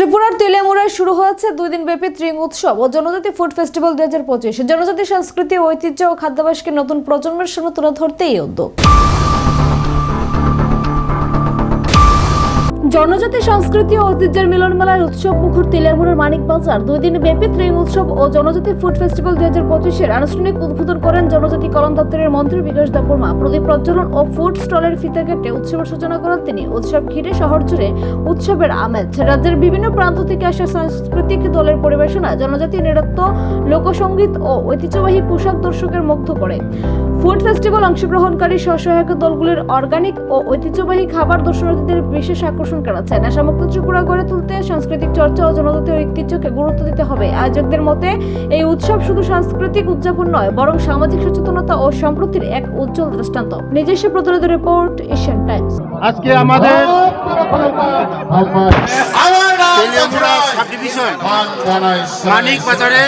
ত্রিপুরার তেলেমুড়ায় শুরু হয়েছে দুই দিন ব্যাপী ত্রিং উৎসব ও জনজাতি ফুড ফেস্টিভ্যাল দুই হাজার পঁচিশ। জনজাতি, সংস্কৃতি, ঐতিহ্য ও খাদ্যাভ্যাসকে নতুন প্রজন্মের সামনে তুলে ধরতে এই উদ্যোগ। জনজাতি সংস্কৃতি ও ঐতিহ্যের মিলন মেলায় উৎসব মুখর তেলিয়ামুড়ের মানিক বাজার। দুই দিন ব্যাপী ত্রিং উৎসব ও জনজাতি ফুড ফেস্টিভ্যাল দুই হাজার পঁচিশের আনুষ্ঠানিক উদ্বোধন করেন জনজাতি কল্যাণ দপ্তরের মন্ত্রী বিকাশ দাপুরমা। প্রদীপ প্রজ্বলন ও ফুড স্টলের ফিতা কেটে উৎসবের সূচনা করেন তিনি। উৎসব ঘিরে শহর জুড়ে উৎসবের আমেজ। রাজ্যের বিভিন্ন প্রান্ত থেকে আসা সাংস্কৃতিক দলের পরিবেশনা জনজাতি নৃত্য লোকসঙ্গীত ও ঐতিহ্যবাহী পোশাক দর্শকের মুগ্ধ করে। ফুড ফেস্টিভ্যাল অংশগ্রহণকারী স্বসহায়ক দলগুলির অর্গানিক ও ঐতিহ্যবাহী খাবার দর্শনার্থীদের বিশেষ আকর্ষণ করেছে নেশামুক্ত ত্রিপুরা গড়ে তুলতে সাংস্কৃতিক চর্চা ও জনজাতীয় ঐতিহ্যকে গুরুত্ব দিতে হবে। আয়োজকদের মতে এই উৎসব শুধু সাংস্কৃতিক উদযাপন নয় বরং সামাজিক সচেতনতা ও সম্প্রতির এক উজ্জ্বল দৃষ্টান্ত। নিজস্ব প্রতিনিধি রিপোর্ট এশিয়ান টাইমস। আজকে আমাদের মানিক বাজারে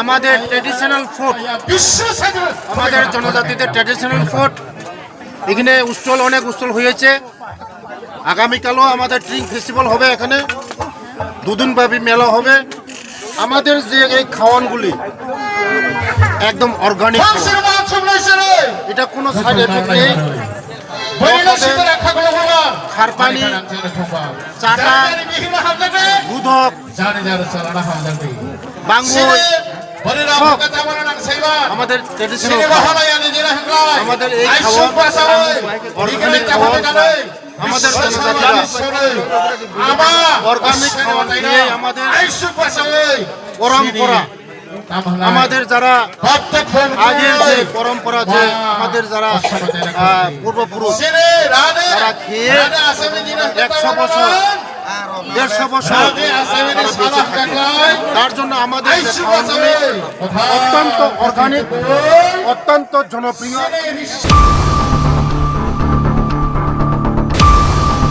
আমাদের ট্রেডিশনাল ফুড আমাদের জনজাতিদের ট্রেডিশনাল ফুড এখানে উৎসল অনেক উৎসল হয়েছে। আগামীকালও আমাদের ড্রিঙ্ক ফেস্টিভ্যাল হবে এখানে। দুদিন ব্যাপী মেলা হবে। আমাদের যে এই খাওয়ানগুলি একদম অর্গানিক এটা কোনো সাইড এফেক্ট নেই। খার পানি চাটা দুধক বাঙ্গুই আমাদের ট্রেডিশনাল আমাদের এই খাওয়ান আমাদের অর্গানিক খাওয়ান খেয়ে আমাদের পরম্পরা। আমাদের যারা আগের যে পরম্পরা যে আমাদের যারা পূর্বপুরুষ তারা একশো বছর। দেড়শো বছর। তারা জন্য আমাদের অত্যন্ত অর্গানিক অত্যন্ত জনপ্রিয়।